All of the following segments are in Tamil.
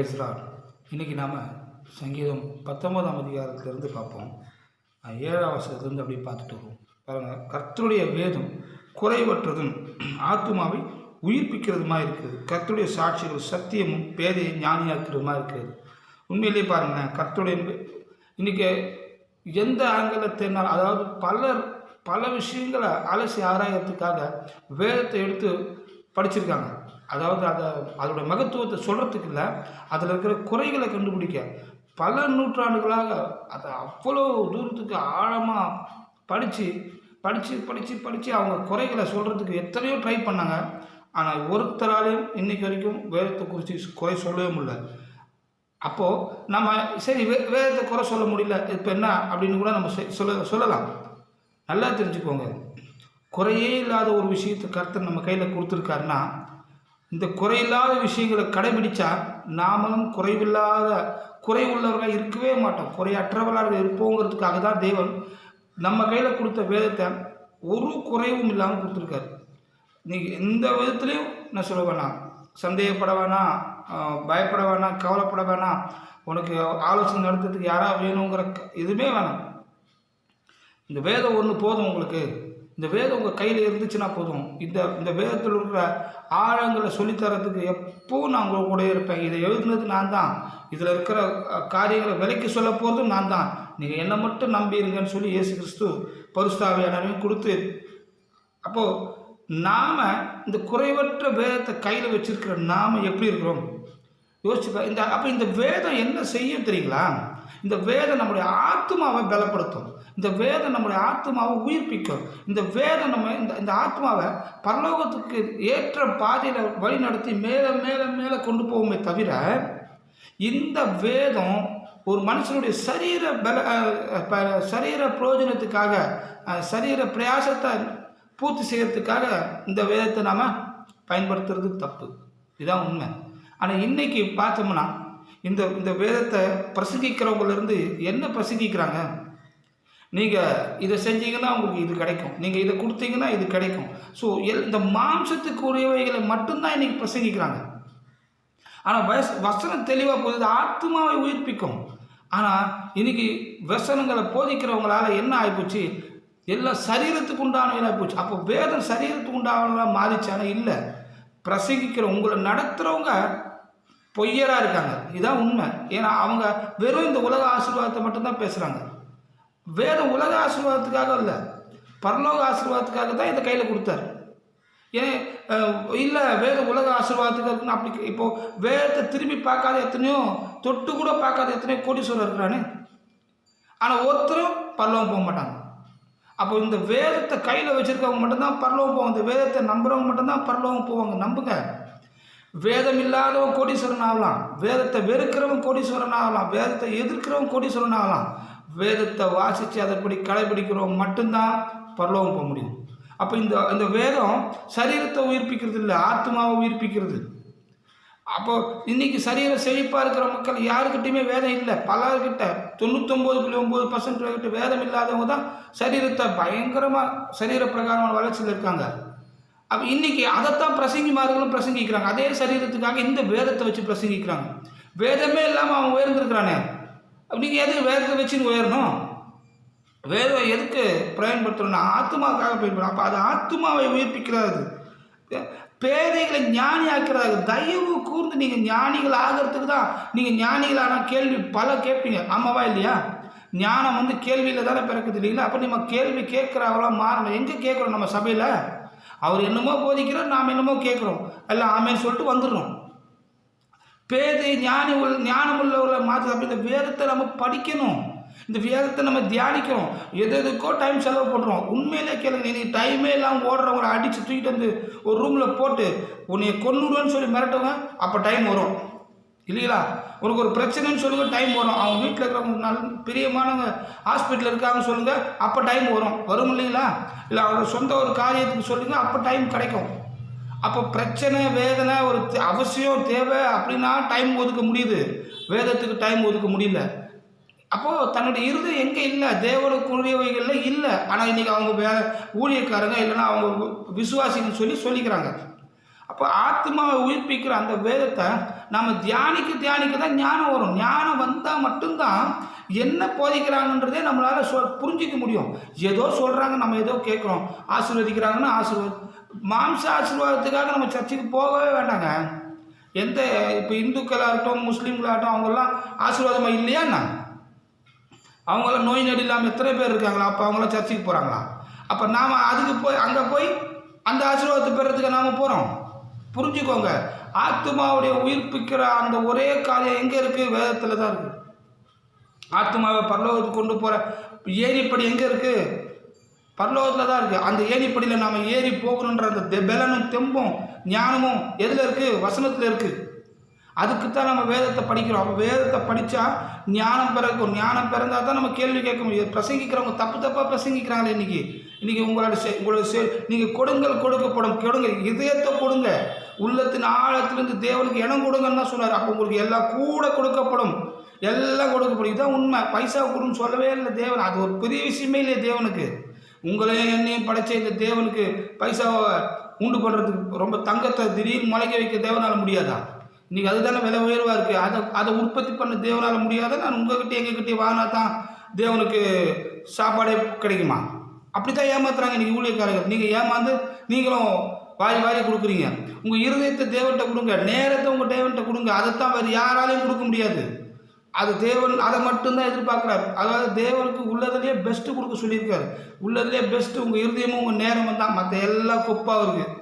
பேசுகிறார் இன்றைக்கி நாம் சங்கீதம் பத்தொன்பதாம் அதிகாரத்திலிருந்து பார்ப்போம். ஏழாம் வருஷத்துலேருந்து அப்படியே பார்த்துட்டு வருவோம். பாருங்கள் கர்த்தருடைய வேதம் குறைவற்றதும் ஆத்மாவை உயிர்ப்பிக்கிறதுமா இருக்குது கர்த்தருடைய சாட்சிகள் சத்தியமும் பேதையை ஞானியாக்குறதுமா இருக்குது உண்மையிலேயே பாருங்கள் கர்த்தருடைய இன்றைக்கி எந்த ஆங்கிலத்தினால் அதாவது பலர் பல விஷயங்களை அலசி ஆராயறதுக்காக வேதத்தை எடுத்து படிச்சிருக்காங்க. அதாவது அதை அதோட மகத்துவத்தை சொல்கிறதுக்கு இல்லை அதில் இருக்கிற குறைகளை கண்டுபிடிக்க. பல நூற்றாண்டுகளாக அதை அவ்வளோ தூரத்துக்கு ஆழமாக படித்து படித்து படித்து படித்து அவங்க குறைகளை சொல்கிறதுக்கு எத்தனையோ ட்ரை பண்ணாங்க. ஆனால் ஒருத்தராலையும் இன்றைக்கி வரைக்கும் வேதத்தை குறித்து குறை சொல்லவே முடியல. அப்போது நம்ம சரி வே வேதத்தை குறை சொல்ல முடியல இப்போ என்ன அப்படின்னு கூட நம்ம செ- சொல்ல சொல்லலாம். நல்லா தெரிஞ்சுக்கோங்க. குறையே இல்லாத ஒரு விஷயத்தை கருத்தை நம்ம கையில் கொடுத்துருக்காருன்னா இந்த குறையில்லாத விஷயங்களை கடைபிடிச்சா நாமளும் குறைவில்லாத குறை உள்ளவர்களாக இருக்கவே மாட்டோம். குறையற்றவர்களாக இருப்போங்கிறதுக்காக தான் தேவன் நம்ம கையில் கொடுத்த வேதத்தை ஒரு குறைவும் இல்லாமல் கொடுத்துருக்காரு. நீங்கள் எந்த விதத்துலையும் நான் சொல்ல வேணாம். சந்தேகப்பட வேணாம். பயப்பட வேணாம். கவலைப்பட வேணாம். உனக்கு ஆலோசனை நடத்துறதுக்கு யாராக வேணுங்கிற எதுவுமே வேணாம். இந்த வேதம் ஒன்று போதும் உங்களுக்கு. இந்த வேதம் உங்கள் கையில் இருந்துச்சுன்னா போதும். இந்த இந்த வேதத்தில் இருக்கிற ஆழங்களை சொல்லித்தரத்துக்கு எப்பவும் நான் உங்கள் கூட இருப்பேன். இதை எழுதுனது நான் தான். இதில் இருக்கிற காரியங்களை விலைக்கு சொல்ல போகிறதும் நான் தான். நீங்கள் என்னை மட்டும் நம்பிடுங்கன்னு சொல்லி இயேசு கிறிஸ்து பரிசுத்தாவியானவையும் கொடுத்து அப்போது நாம் இந்த குறைவற்ற வேதத்தை கையில் வச்சுருக்கிற நாம் எப்படி இருக்கிறோம்? யோசிச்சு இந்த அப்போ இந்த வேதம் என்ன செய்யும் தெரியுங்களா? இந்த வேதம் நம்முடைய ஆத்மாவை பலப்படுத்தும். இந்த வேதம் நம்முடைய ஆத்மாவை உயிர்ப்பிக்கும். இந்த வேதம் நம்ம இந்த இந்த ஆத்மாவை பரலோகத்துக்கு ஏற்ற பாதையில் வழி நடத்தி மேலே மேலே மேலே கொண்டு போகுமே தவிர இந்த வேதம் ஒரு மனுஷனுடைய சரீர பல ப- சரீர பிரயோஜனத்துக்காக சரீர பிரயாசத்தை பூர்த்தி செய்கிறதுக்காக இந்த வேதத்தை நாம் பயன்படுத்துறது தப்பு. இதுதான் உண்மை. ஆனால் இன்றைக்கி பார்த்தோம்னா இந்த இந்த வேதத்தை பிரசங்கிக்கிறவங்கலேருந்து என்ன பிரசங்கிக்கிறாங்க? நீங்கள் இதை செஞ்சீங்கன்னா உங்களுக்கு இது கிடைக்கும். நீங்கள் இதை கொடுத்தீங்கன்னா இது கிடைக்கும். ஸோ எல் இந்த மாம்சத்துக்கு உரியவைகளை மட்டும்தான் இன்றைக்கி பிரசங்கிக்கிறாங்க. ஆனால் வயசு வசனம் தெளிவாக போகுது. ஆத்மாவை உயிர்ப்பிக்கும். ஆனால் இன்றைக்கி வசனங்களை போதிக்கிறவங்களால் என்ன ஆகிப்போச்சு எல்லாம் சரீரத்துக்கு உண்டானவங்களாக போச்சு அப்போ வேதம் சரீரத்துக்கு உண்டானவங்களாக மாறிச்சானா இல்லை. பிரசங்கிக்கிற உங்களை நடத்துகிறவங்க பொய்யராக இருக்காங்க. இதுதான் உண்மை. ஏன்னா அவங்க வெறும் இந்த உலக ஆசீர்வாதத்தை மட்டும்தான் பேசுகிறாங்க வேதம் உலக ஆசீர்வாதத்துக்காக இல்லை பரலோக ஆசீர்வாதத்துக்காக தான் இதை கையில் கொடுத்தாரு. ஏன் இல்லை வேத உலக ஆசீர்வாதத்துக்கு இருக்குன்னு அப்படி இப்போது வேதத்தை திரும்பி பார்க்காத எத்தனையோ தொட்டு கூட பார்க்காத எத்தனையோ கோடீஸ்வரர் இருக்கிறானே. ஆனால் ஒருத்தரும் பரலோகம் போக மாட்டாங்க. அப்போ இந்த வேதத்தை கையில் வச்சுருக்கவங்க மட்டும்தான் பரலோகம் போவாங்க. இந்த வேதத்தை நம்புறவங்க மட்டும்தான் பரலோகம் போவாங்க. நம்புங்க. வேதம் இல்லாதவன் கோடீஸ்வரன் ஆகலாம். வேதத்தை வெறுக்கிறவன் கோடீஸ்வரன் ஆகலாம். வேதத்தை எதிர்க்கிறவன் கோடீஸ்வரன் ஆகலாம். வேதத்தை வாசித்து அதைப்படி கடைபிடிக்கிறவன் மட்டும்தான் பரலோகம் போக முடியும். அப்போ இந்த இந்த வேதம் சரீரத்தை உயிர்ப்பிக்கிறது இல்லை ஆத்மாவை உயிர்ப்பிக்கிறது. அப்போ இன்னைக்கு சரீர செழிப்பாக இருக்கிற மக்கள் யாருக்கிட்டையுமே வேதம் இல்லை. பலர்கிட்ட தொண்ணூத்தொம்பது புள்ளி ஒம்பது பர்சன்ட் கிட்ட வேதம் இல்லாதவங்க தான் சரீரத்தை பயங்கரமாக சரீர பிரகாரமான வளர்ச்சியில் இருக்காங்க. அப்போ இன்னைக்கு அதைத்தான் பிரசங்கிமார்களும் பிரசங்கிக்கிறாங்க. அதே சரீரத்துக்காக இந்த வேதத்தை வச்சு பிரசங்கிக்கிறாங்க. வேதமே இல்லாமல் அவன் உயர்ந்திருக்கிறானே. அப்போ நீங்கள் எதுக்கு வேதத்தை வச்சு உயரணும்? வேதம் எதுக்கு பயன்படுத்தணும்னா ஆத்மாவுக்காக பயன்படும் அப்போ அது ஆத்மாவை உயிர்ப்பிக்கிறது. பேதைகளை ஞானி ஆக்கிறாங்க தயவு கூர்ந்து நீங்கள் ஞானிகள் ஆகிறதுக்கு தான் நீங்கள் ஞானிகளான கேள்வி பல கேட்பீங்க. ஆமாவா இல்லையா? ஞானம் வந்து கேள்வியில் தானே பிறக்குது இல்லைங்களா? அப்போ நம்ம கேள்வி கேட்குறவங்களாம் மாறணும். எங்கே கேட்குறோம் நம்ம சபையில்? அவர் என்னமோ போதிக்கிறார் நாம் என்னமோ கேட்குறோம். எல்லாம் ஆமேன்னு சொல்லிட்டு வந்துடுறோம். பேதை ஞானி உள்ள ஞானம் உள்ளவர்களை மாற்று அப்படி இந்த வேதத்தை நம்ம படிக்கணும். இந்த வேதத்தை நம்ம தியானிக்கிறோம் எது எதுக்கோ டைம் செலவு பண்ணுறோம் உண்மையிலே கேளுங்க நீ டைமே இல்லாமல் ஓடுறவங்களை அடித்து தூக்கிட்டு வந்து ஒரு ரூமில் போட்டு உன்னைய கொண்டுடுவேன்னு சொல்லி மிரட்டுவேன் அப்போ டைம் வரும். இல்லைங்களா உனக்கு ஒரு பிரச்சனைன்னு சொல்லுங்க டைம் வரும். அவங்க வீட்டில் இருக்கிறவங்க பிரியமானவங்க ஹாஸ்பிட்டலில் இருக்காங்கன்னு சொல்லுங்கள் அப்போ டைம் வரும். வரும் இல்லைங்களா இல்லை அவரோட சொந்த ஒரு காரியத்துக்கு சொல்லுங்கள் அப்போ டைம் கிடைக்கும். அப்போ பிரச்சனை வேதனை ஒரு அவசியம் தேவை அப்படின்னா டைம் ஒதுக்க முடியுது. வேதத்துக்கு டைம் ஒதுக்க முடியல. அப்போது தன்னுடைய இருதயம் எங்கே இல்லை? தேவனுக்குரியவைகளில் இல்லை. ஆனால் இன்றைக்கி அவங்க வே ஊழியக்காரங்க இல்லைன்னா அவங்க விசுவாசின்னு சொல்லி சொல்லிக்கிறாங்க. அப்போ ஆத்மாவை உயிர்ப்பிக்கிற அந்த வேதத்தை நம்ம தியானிக்க தியானிக்க தான் ஞானம் வரும். ஞானம் வந்தால் மட்டும்தான் என்ன போதிக்கிறாங்கன்றதே நம்மளால் சொ புரிஞ்சிக்க முடியும். ஏதோ சொல்கிறாங்க நம்ம ஏதோ கேட்குறோம். ஆசீர்வதிக்கிறாங்கன்னா ஆசீர்வாத மாம்ச ஆசீர்வாதத்துக்காக நம்ம சர்ச்சுக்கு போகவே வேண்டாங்க. எந்த இப்போ இந்துக்களாகட்டும் முஸ்லீம்களாகட்டும் அவங்கெல்லாம் ஆசீர்வாதமாக இல்லையாண்ணா அவங்களாம் நோய் நடி இல்லாமல் எத்தனை பேர் இருக்காங்களா? அப்போ அவங்களாம் சர்ச்சுக்கு போகிறாங்களா அப்போ நாம் அதுக்கு போய் அங்கே போய் அந்த ஆசீர்வாதத்தை பெறத்துக்கு நாம் போகிறோம் புரிஞ்சுக்கோங்க. ஆத்மாவுடைய உயிர்ப்பிக்கிற அந்த ஒரே காரியம் எங்கே இருக்குது வேதத்தில் தான் இருக்குது ஆத்மாவை பரலோகத்துக்கு கொண்டு போகிற ஏணிப்படி எங்கே இருக்குது பரலோகத்தில் தான் இருக்குது அந்த ஏணிப்படியில் நாம் ஏறி போகணுன்ற அந்த தெ- பலனும் தெம்பும் ஞானமும் எதில் இருக்குது வசனத்தில் இருக்குது அதுக்கு தான் நம்ம வேதத்தை படிக்கிறோம். அப்போ வேதத்தை படித்தா ஞானம் பிறக்கும். ஞானம் பிறந்தால் தான் நம்ம கேள்வி கேட்க முடியும். பிரசங்கிக்கிறவங்க தப்பு தப்பாக பிரசங்கிக்கிறாங்களே இன்றைக்கி இன்றைக்கி உங்களோட செ உங்களோட செ நீங்கள் கொடுங்கள் கொடுக்கப்படும். கொடுங்க. இதயத்தை கொடுங்க. உள்ளத்தின் ஆழத்திலிருந்து தேவனுக்கு இடம் கொடுங்கன்னு தான் சொன்னார். அப்போ உங்களுக்கு எல்லாம் கூட கொடுக்கப்படும். எல்லாம் கொடுக்கப்படும். இதுதான் உண்மை. பைசா கொடுன்னு சொல்லவே இல்லை தேவன். அது ஒரு பெரிய விஷயமே இல்லையே தேவனுக்கு. உங்களையும் என்னையும் படைச்ச இந்த தேவனுக்கு பைசாவை உண்டு பண்ணுறதுக்கு ரொம்ப தங்கத்தை திடீர்னு முளைக்க வைக்க தேவனால் முடியாதா? இன்றைக்கி அதுதானே விலை உயர்வாக இருக்குது அதை அதை உற்பத்தி பண்ண தேவனால் முடியாத? நான் உங்ககிட்ட எங்ககிட்ட வாங்கினா தான் தேவனுக்கு சாப்பாடே கிடைக்குமா? அப்படித்தான் ஏமாத்துறாங்க இன்றைக்கி ஊழியக்காரர்கள். நீங்கள் ஏமாந்து நீங்களும் வாரி வாரி கொடுக்குறீங்க. உங்கள் இருதயத்தை தேவன்கிட்ட கொடுங்க. நேரத்தை உங்கள் தேவன்கிட்ட கொடுங்க. அதைத்தான் வேறு யாராலையும் கொடுக்க முடியாது. அது தேவன் அதை மட்டும்தான் எதிர்பார்க்குறாரு. அதாவது தேவனுக்கு உள்ளதுலேயே பெஸ்ட்டு கொடுக்க சொல்லியிருக்காரு. உள்ளதுலேயே பெஸ்ட்டு உங்கள் இருதயமும் உங்கள் நேரமும் தான். மற்ற எல்லாம் குப்பாக இருக்குது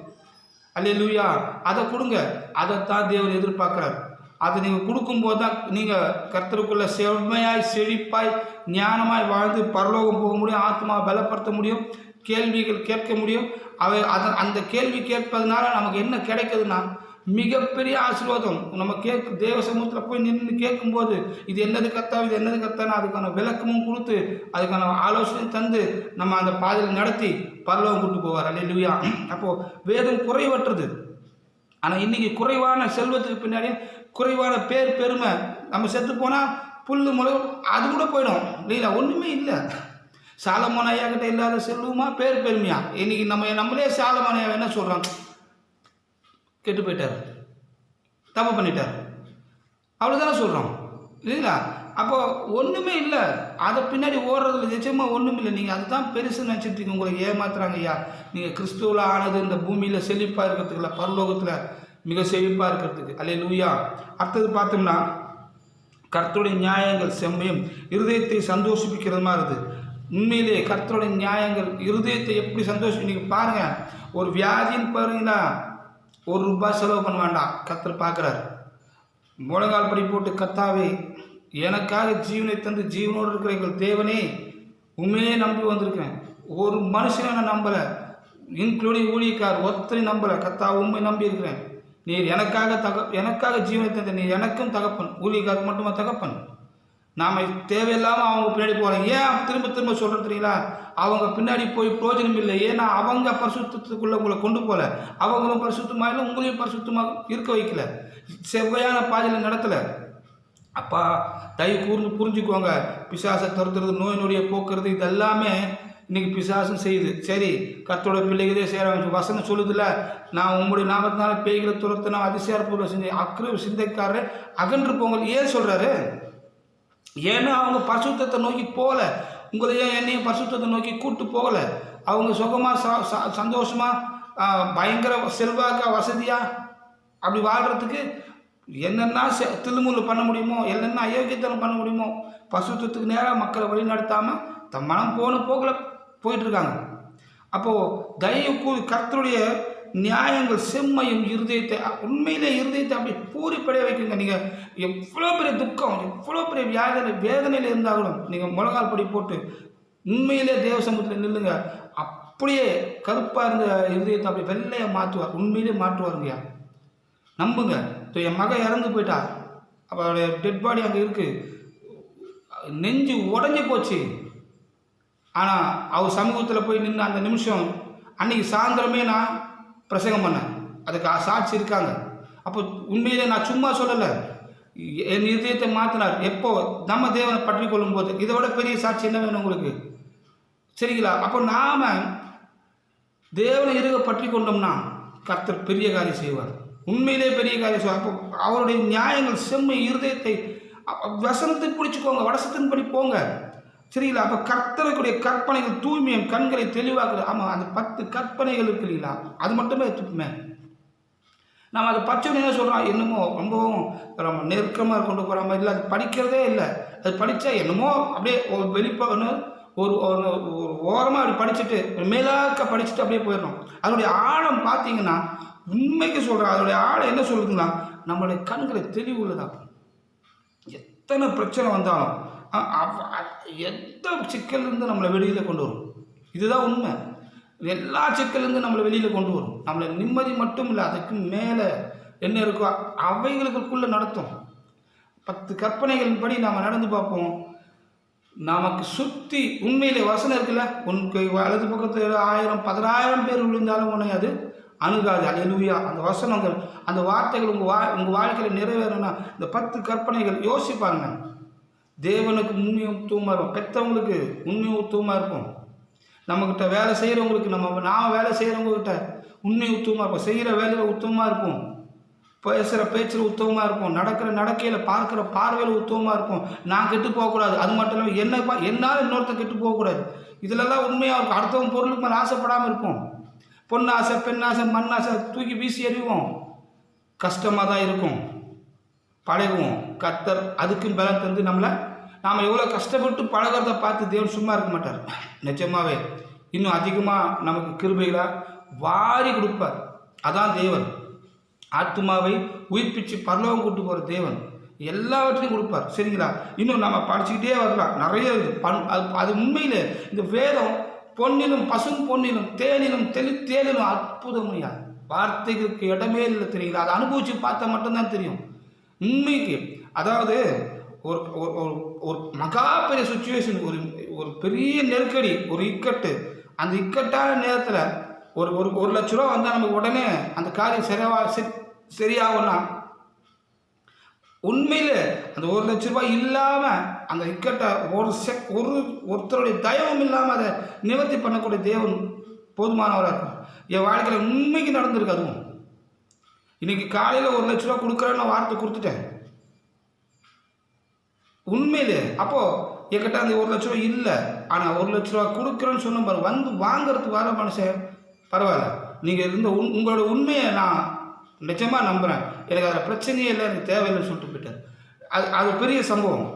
அல்லேலூயா. அதை கொடுங்க. அதைத்தான் தேவன் எதிர்பார்க்குறாரு. அதை நீங்கள் கொடுக்கும்போது தான் நீங்கள் கர்த்தருக்குள்ளே செம்மையாய் செழிப்பாய் ஞானமாய் வாழ்ந்து பரலோகம் போக முடியும் ஆத்மா பலப்படுத்த முடியும் கேள்விகள் கேட்க முடியும். அவை அதை அந்த கேள்வி கேட்பதனால நமக்கு என்ன கிடைக்குதுன்னா மிகப்பெரிய ஆசீர்வாதம். நம்ம கேட்க தேவ சமூகத்தில் போய் நின்று கேட்கும்போது இது என்னது கத்தா இது என்னது கத்தான்னு அதுக்கான விளக்கமும் கொடுத்து அதுக்கான ஆலோசனையும் தந்து நம்ம அந்த பாதையில் நடத்தி பரலோகம் கூட்டு போவார். அல்லையா அப்போது வேதம் குறைவற்றது. ஆனால் இன்றைக்கி குறைவான செல்வத்துக்கு பின்னாடி குறைவான பேர் பெருமை நம்ம செத்து போனால் புல் முளை அது கூட போயிடும். இல்லைங்களா? ஒன்றுமே இல்லை. சாலமோன் ஐயா கிட்ட இல்லாத செல்வமா பேர் பெருமையா? இன்னைக்கு நம்ம நம்மளே சாலமானையா ஐயா என்ன சொல்கிறோம் கெட்டு போயிட்டார். தப்பு பண்ணிட்டார். அவ்வளோதானே சொல்கிறோம் இல்லைங்களா? அப்போ ஒன்றுமே இல்லை. அதை பின்னாடி ஓடுறதுல நிச்சயமாக ஒன்றும் இல்லை. நீங்கள் அதுதான் பெருசுன்னு நினச்சிட்டு இருக்கீங்க. உங்களுக்கு ஏமாத்துறாங்க ஐயா. நீங்கள் கிறிஸ்துவில் ஆனது இந்த பூமியில் செழிப்பாக இருக்கிறதுக்கு இல்லை பரலோகத்தில் மிக செழிப்பாக இருக்கிறதுக்கு. அல்லே லூயா அடுத்தது பார்த்தோம்னா கர்த்தருடைய நியாயங்கள் செம்மையும் இருதயத்தை சந்தோஷிப்பிக்கிறதுமா இருக்குது உண்மையிலே கர்த்தருடைய நியாயங்கள் இருதயத்தை எப்படி சந்தோஷம் நீங்கள் பாருங்கள் ஒரு வியாதின்னு பாருங்களா ஒரு ரூபாய் செலவு பண்ண வேண்டாம். கத்தர் பார்க்குறாரு. முழங்கால் படி போட்டு கத்தாவே எனக்காக ஜீவனை தந்து ஜீவனோடு இருக்கிற எங்கள் தேவனே உண்மையே நம்பி வந்திருக்கிறேன். ஒரு மனுஷனை நான் நம்பலை. இன்க்ளூடிங் ஊழியக்கார் ஒருத்தரை நம்பலை. கத்தா உண்மை நம்பி இருக்கிறேன். நீர் எனக்காக தக எனக்காக ஜீவனை தந்த நீர் எனக்கும் தகப்பன். ஊழியக்காருக்கு மட்டுமா தகப்பன்? நாம் தேவையில்லாமல் அவங்க பின்னாடி போகிறோம் ஏன் திரும்ப திரும்ப சொல்கிறது தெரியுங்களா? அவங்க பின்னாடி போய் பிரயோஜனம் இல்லை. ஏன்னா அவங்க பரிசுத்தத்துக்குள்ளே உங்களை கொண்டு போகல. அவங்களும் பரிசுத்தமாக இல்லை உங்களையும் பரிசுத்தமாக இருக்க வைக்கல. செவ்வையான பாதையில் நடத்தலை. அப்பா தயவு கூர்ந்து புரிஞ்சுக்கோங்க. பிசாசை துரத்துறது நோய் நொடியை போக்குறது இது எல்லாமே இன்னைக்கு பிசாசும் செய்யுது. சரி கத்தோட பிள்ளைகளே சேர வசனம் சொல்லுதுல நான் உங்களுடைய நாமத்தினால பேய்களை துரத்தினா அதிசயப்பூர்வ செஞ்சு அக்ரவ சிந்தைக்காரர் அகன்று போங்கள். ஏன் சொல்கிறாரு ஏன்னா அவங்க பரிசுத்தத்தை நோக்கி போகல. உங்களையும் என்னையும் பரிசுத்தத்தை நோக்கி கூட்டு போகலை? அவங்க சுகமாக ச சந்தோஷமாக பயங்கர செல்வாக்கா வசதியாக அப்படி வாழ்கிறதுக்கு என்னென்னா செ- தில்லுமுல்லு பண்ண முடியுமோ என்னென்ன அயோக்கியத்தனம் பண்ண முடியுமோ பசுத்தத்துக்கு நேராக மக்களை வழி நடத்தாமல் தம் மனம் போன போக்கில் போயிட்டுருக்காங்க. அப்போது தயவு கூறி கர்த்தருடைய நியாயங்கள் செம்மையும் இருதயத்தை உண்மையிலே இருதயத்தை அப்படி பூரிப்படைய வைக்குங்க நீங்கள் எவ்வளோ பெரிய துக்கம் எவ்வளோ பெரிய வியாதனை வேதனையில் இருந்தாலும் நீங்கள் முழங்கால் படி போட்டு உண்மையிலே தேவ சமூகத்தில் நில்லுங்க. அப்படியே கருப்பாக இருந்த இருதயத்தை அப்படி வெள்ளையை மாற்றுவார். உண்மையிலே மாற்றுவாருங்கய்யா. நம்புங்க. இப்போ என் மகன் இறந்து போயிட்டா அவளுடைய டெட் பாடி அங்கே இருக்குது நெஞ்சு உடஞ்சி போச்சு. ஆனால் அவர் சமூகத்தில் போய் நின்று அந்த நிமிஷம் அன்னைக்கு சாயந்தரமே நான் பிரசங்கம் பண்ணேன். அதுக்கு ஆ- சாட்சி இருக்காங்க. அப்போ உண்மையிலே நான் சும்மா சொல்லலை. என் இதயத்தை மாற்றினார் எப்போ? நம்ம தேவனை பற்றி கொள்ளும் போது இதை விட பெரிய சாட்சி என்ன வேணும் உங்களுக்கு? சரிங்களா? அப்போ நாம் தேவனை இருக பற்றி கொண்டோம்னா கர்த்தர் பெரிய காரியம் செய்வார். உண்மையிலே பெரிய காரியம் அப்போ அவருடைய நியாயங்கள் செம்மை இருதயத்தை வசனத்தை பிடிச்சிக்கோங்க வடசத்தின்படி போங்க. சரிங்களா அப்போ கர்த்தருக்குடைய கற்பனைகள் தூய்மையும் கண்களை தெளிவாக்குது. ஆமாம் அந்த பத்து கற்பனைகள் இருக்கு இல்லைங்களா? அது மட்டுமே எடுத்துக்குமே. நம்ம அதை பச்சை என்ன சொல்கிறோம் என்னமோ ரொம்பவும் ரொம்ப நெருக்கமாக கொண்டு போகிற மாதிரி இல்லை அது படிக்கிறதே இல்லை. அது படித்தா என்னமோ அப்படியே ஒரு வெளிப்ப ஒன்று ஒரு ஒரு ஓரமாக அப்படி படிச்சுட்டு ஒரு மேலாக்க படிச்சுட்டு அப்படியே போயிடணும். அதனுடைய ஆழம் பார்த்தீங்கன்னா உண்மைக்கு சொல்கிறேன் அதனுடைய ஆழம் என்ன சொல்லுதுங்களா நம்மளுடைய கண்களை தெளிவு உள்ளதாகும் எத்தனை பிரச்சனை வந்தாலும் எந்த சிக்கல்லேருந்து நம்மளை வெளியில் கொண்டு வரும்? இதுதான் உண்மை. எல்லா சிக்கல்லேருந்து நம்மளை வெளியில் கொண்டு வரும். நம்மளை நிம்மதி மட்டும் இல்லை அதுக்கு மேலே என்ன இருக்கோ அவைகளுக்குள்ளே நடத்தும். பத்து கற்பனைகளின் படி நாம் நடந்து பார்ப்போம். நமக்கு சுற்றி உண்மையிலே வசனம் இருக்குல்ல? உனக்கு வலது பக்கத்தில் ஆயிரம் பதினாயிரம் பேர் விழுந்தாலும் உன்னை அது அணுகாது. அல்லேலூயா. அந்த வசனங்கள் அந்த வார்த்தைகள் உங்கள் வா உங்கள் வாழ்க்கையில் நிறைவேறணும்னா இந்த பத்து கற்பனைகள் யோசிப்பாருங்க தேவனுக்கு உண்மையும் தூமா இருக்கும் பெற்றவங்களுக்கு உண்மையும் உத்தவமாக இருக்கும் நம்மக்கிட்ட வேலை செய்கிறவங்களுக்கு நம்ம நாம் வேலை செய்கிறவங்கக்கிட்ட உண்மை உத்தவமாக இருப்போம். செய்கிற வேலையில் உத்தவமாக இருப்போம். பேசுகிற பேச்சில் உத்தவமாக இருப்போம். நடக்கிற நடக்கையில் பார்க்குற பார்வையில் உத்தவமாக இருக்கும் நான் கெட்டு போகக்கூடாது. அது மட்டும் இல்லாமல் என்ன என்னால் இன்னொருத்தர் கெட்டு போகக்கூடாது. இதிலெல்லாம் உண்மையாக இருக்கும். அடுத்தவங்க பொருளுக்கு மேலே ஆசைப்படாமல் இருப்போம். பொன்னாசை பெண்ணாசை மண்ணாசை தூக்கி வீசி எறிவோம். கஷ்டமாக தான் இருக்கும். பழகுவோம். கத்தர் அதுக்கும் பலம் தந்து நம்மளை நாம் எவ்வளோ கஷ்டப்பட்டு பழகிறத பார்த்து தேவன் சும்மா இருக்க மாட்டார். நிஜமாவே. இன்னும் அதிகமாக நமக்கு கிருபைகளாக வாரி கொடுப்பார். அதான் தேவன். ஆத்மாவை உயிர்ப்பிச்சு பரலோகம் கூட்டு போகிற தேவன். எல்லாவற்றையும் கொடுப்பார். சரிங்களா? இன்னும் நம்ம படிச்சுக்கிட்டே வரலாம். நிறைய இருக்குது பண் அது அது உண்மையில் இந்த வேதம் பொன்னிலும் பசும் பொன்னிலும் தேனிலும் தெளி தேனிலும் அற்புதமையா வார்த்தைகளுக்கு இடமே இல்லை தெரியுங்களா அதை அனுபவித்து பார்த்தா மட்டும்தான் தெரியும். உண்மைக்கு அதாவது ஒரு ஒரு- ஒரு ஒரு மகா பெரிய சுச்சுவேஷன் ஒரு ஒரு பெரிய நெருக்கடி ஒரு இக்கட்டு. அந்த இக்கட்டான நேரத்தில் ஒரு ஒரு ஒரு லட்ச ரூபா வந்தால் நமக்கு உடனே அந்த காரியம் சரியாக சரி சரியாகும்னா உண்மையில் அந்த ஒரு லட்ச ரூபாய் இல்லாமல் அந்த இக்கட்டை ஒரு செக் ஒரு ஒருத்தருடைய தயவும் இல்லாமல் அதை நிவர்த்தி பண்ணக்கூடிய தேவன் போதுமானவராக இருக்கும் என் வாழ்க்கையில் உண்மைக்கு நடந்திருக்கு அதுவும். இன்னைக்கு காலையில் ஒரு லட்ச ரூபா கொடுக்குறேன்னு நான் வார்த்தை கொடுத்துட்டேன். உண்மையிலே அப்போது என்கிட்ட அந்த ஒரு லட்ச ரூபா இல்லை. ஆனால் ஒரு லட்ச ரூபா கொடுக்குறேன்னு சொன்ன பாரு வந்து வாங்குறதுக்கு வர மனுஷன் பரவாயில்ல. நீங்கள் இருந்த உன் உங்களோட உண்மையை நான் நிஜமாக நம்புகிறேன் எனக்கு அதில் பிரச்சனையே இல்லை எனக்கு தேவையில்லைன்னு சொல்லிட்டு போயிட்டார். அது அது பெரிய சம்பவம்.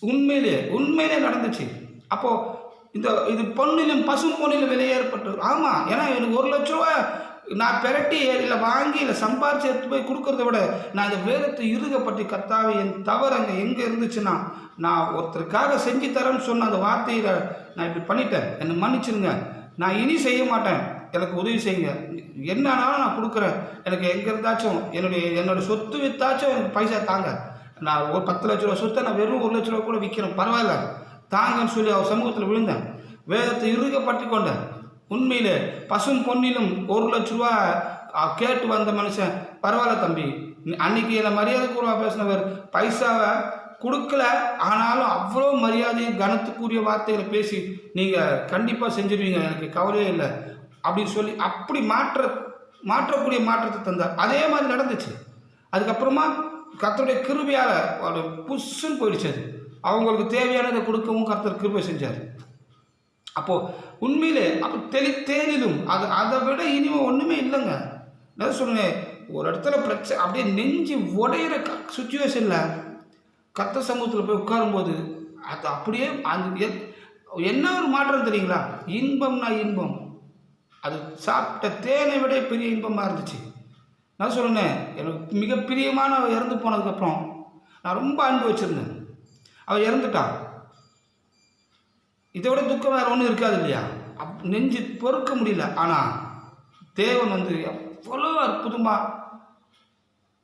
உண்மையிலே உண்மையிலே நடந்துச்சு. அப்போது இந்த இது பொண்ணிலும் பசும் பொண்ணிலும் விலை ஏற்பட்டு ஆமாம் ஏன்னா எனக்கு ஒரு லட்ச ரூபா நான் பெரட்டி இல்லை வாங்கி இல்லை சம்பாரிச்சு எடுத்து போய் கொடுக்கறத விட நான் இந்த வேதத்தை இறுகப்பட்டு கத்தாவே என் தவறு அங்கே எங்கே இருந்துச்சுன்னா நான் ஒருத்தருக்காக செஞ்சு தரேன்னு சொன்ன அந்த வார்த்தையில் நான் இப்படி பண்ணிட்டேன். என்னை மன்னிச்சிருங்க. நான் இனி செய்ய மாட்டேன். எனக்கு உதவி செய்யுங்க. என்னன்னாலும் நான் கொடுக்குறேன். எனக்கு எங்கே இருந்தாச்சும் என்னுடைய என்னோட சொத்து வித்தாச்சும் எனக்கு பைசா தாங்க. நான் ஒரு பத்து லட்ச ரூபா சொத்தை நான் வெறும் ஒரு லட்ச ரூபா கூட விற்கிறேன் பரவாயில்ல. தாங்கன்னு சொல்லி அவர் சமூகத்தில் விழுந்தேன். வேதத்தை இறுக பற்றி கொண்டேன். உண்மையில் பசும் பொன்னிலும் ஒரு லட்ச ரூபா கேட்டு வந்த மனுஷன் பரவாயில்ல தம்பி. அன்னைக்கு என்னை மரியாதை கூறுவா பேசினவர் பைசாவை கொடுக்கல. ஆனாலும் அவ்வளோ மரியாதை கனத்துக்குரிய வார்த்தைகளை பேசி நீங்கள் கண்டிப்பாக செஞ்சிருவீங்க. எனக்கு கவலையே இல்லை. அப்படின்னு சொல்லி அப்படி மாற்ற மாற்றக்கூடிய மாற்றத்தை தந்தார். அதே மாதிரி நடந்துச்சு. அதுக்கப்புறமா கத்தருடைய கிருபையால் ஒரு புஷ்ஷுன்னு போயிடுச்சு அது. அவங்களுக்கு தேவையானதை கொடுக்கவும் கர்த்தர் கிருபை செஞ்சார். அப்போது உண்மையிலே அப்போ தெளி தேனிலும் அது அதை விட இனிமே ஒன்றுமே இல்லைங்க. நான் சொன்னேன்? ஒரு இடத்துல பிரச்சனை அப்படியே நெஞ்சு உடையிற சுச்சுவேஷனில் கத்த சமூகத்தில் போய் உட்காரும்போது அது அப்படியே அந்த என்ன ஒரு மாற்றம் தெரியுங்களா? இன்பம்னா இன்பம். அது சாப்பிட்ட தேனை விட பெரிய இன்பமாக இருந்துச்சு. நான் சொன்னேன் எனக்கு மிக பிரியமான அவ இறந்து போனதுக்கப்புறம் நான் ரொம்ப அன்பு வச்சுருந்தேன். அவள் இறந்துட்டான் இதை விட துக்கம் வேறு ஒன்றும் இருக்காது இல்லையா? அப் நெஞ்சு பொறுக்க முடியல. ஆனால் தேவன் வந்து எவ்வளோ அற்புதமாக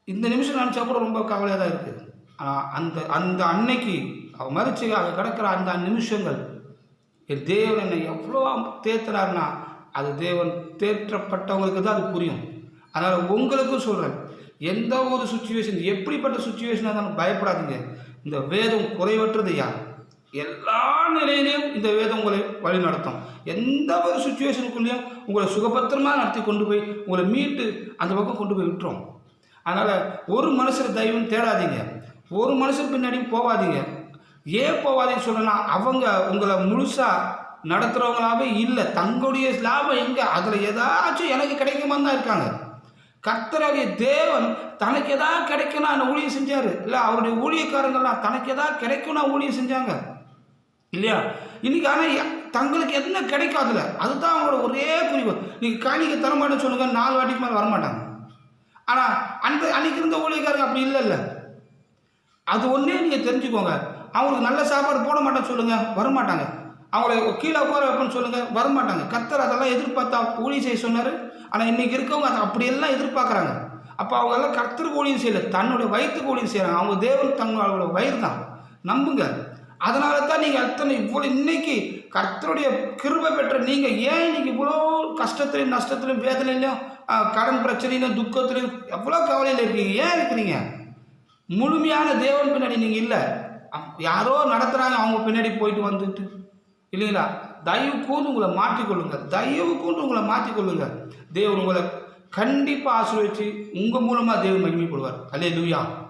இந்த நிமிஷம் நினச்சா கூட ரொம்ப கவலையாக தான் இருக்குது ஆனால் அந்த அந்த அன்னைக்கு அவள் மறிச்சு அவள் கிடக்கிற அந்த நிமிஷங்கள் என் தேவன் என்னை எவ்வளோ தேத்துறாருன்னா அது தேவன் தேற்றப்பட்டவங்களுக்கு தான் அது புரியும். அதனால் உங்களுக்கும் சொல்கிறேன் எந்த ஒரு சுச்சுவேஷன் எப்படிப்பட்ட சுச்சுவேஷனாக இருந்தாலும் பயப்படாதீங்க. இந்த வேதம் குறைவற்றது யார்? எல்லா நிலையிலையும் இந்த வேதம் உங்களை வழி நடத்தும் எந்த ஒரு சுச்சுவேஷனுக்குள்ளேயும் உங்களை சுகபத்திரமாக நடத்தி கொண்டு போய் உங்களை மீட்டு அந்த பக்கம் கொண்டு போய் விட்டுரும். அதனால் ஒரு மனுஷர் தெய்வம் தேடாதீங்க. ஒரு மனுஷன் பின்னாடியும் போகாதீங்க. ஏன் போகாதீங்கன்னு சொல்லணும்னா அவங்க உங்களை முழுசாக நடத்துகிறவங்களாவே இல்லை. தங்களுடைய லாபம் எங்கே? அதில் ஏதாச்சும் எனக்கு கிடைக்குமான்னு தான் இருக்காங்க. கர்த்தராகிய தேவன் தனக்கு எதாவது கிடைக்கணும் அந்த ஊழியம் செஞ்சார். இல்லை அவருடைய ஊழியக்காரங்கள்லாம் தனக்கு எதாவது கிடைக்கணும் ஊழியம் செஞ்சாங்க. இல்லையா? இன்னைக்கு ஆனால் தங்களுக்கு என்ன கிடைக்காதுல? அதுதான் அவங்களோட ஒரே குறிப்பு நீங்கள் காணிக்க தரமாட்டேன்னு சொல்லுங்க நாலு வாட்டிக்கு மேலே வரமாட்டாங்க. ஆனால் அந்த அன்னைக்கு இருந்த ஊழியக்காரங்க அப்படி இல்லைல்ல. அது ஒன்றே நீங்கள் தெரிஞ்சுக்கோங்க. அவங்களுக்கு நல்ல சாப்பாடு போட மாட்டேன்னு சொல்லுங்கள் வரமாட்டாங்க. அவங்கள கீழே உட்கார வைப்பேன்னு சொல்லுங்கள் வரமாட்டாங்க. கத்தர் அதெல்லாம் எதிர்பார்த்தா ஊழியம் செய்ய சொன்னார். ஆனால் இன்றைக்கி இருக்கவங்க அதை அப்படியெல்லாம் எதிர்பார்க்குறாங்க. அப்போ அவங்க எல்லாம் கர்த்தருக்கு ஊழியம் செய்யலை. தன்னுடைய வயிற்றுக்கு ஊழியம் செய்கிறாங்க அவங்க தேவன் தங்களோட வயிறு தான். நம்புங்க. அதனால தான் நீங்கள் அத்தனை இவ்வளோ இன்னைக்கு கர்த்தருடைய கிருபை பெற்ற நீங்கள் ஏன் இன்னைக்கு இவ்வளோ கஷ்டத்துலையும் நஷ்டத்துலையும் வேதனையிலையும் கடன் பிரச்சனையிலும் துக்கத்துலையும் எவ்வளோ கவலையில் இருக்கீங்க? ஏன் இருக்கிறீங்க? முழுமையான தேவன் பின்னாடி நீங்கள் இல்லை. யாரோ நடத்துகிறாங்க அவங்க பின்னாடி போயிட்டு வந்துட்டு. இல்லைங்களா? தயவு கூர்ந்து உங்களை மாற்றிக்கொள்ளுங்க. தயவு கூர்ந்து உங்களை மாற்றிக்கொள்ளுங்க. தேவன் உங்களை கண்டிப்பாக ஆசீர்வதிச்சு உங்கள் மூலமாக தேவன் மகிமைப்படுவார். அல்லே லூயா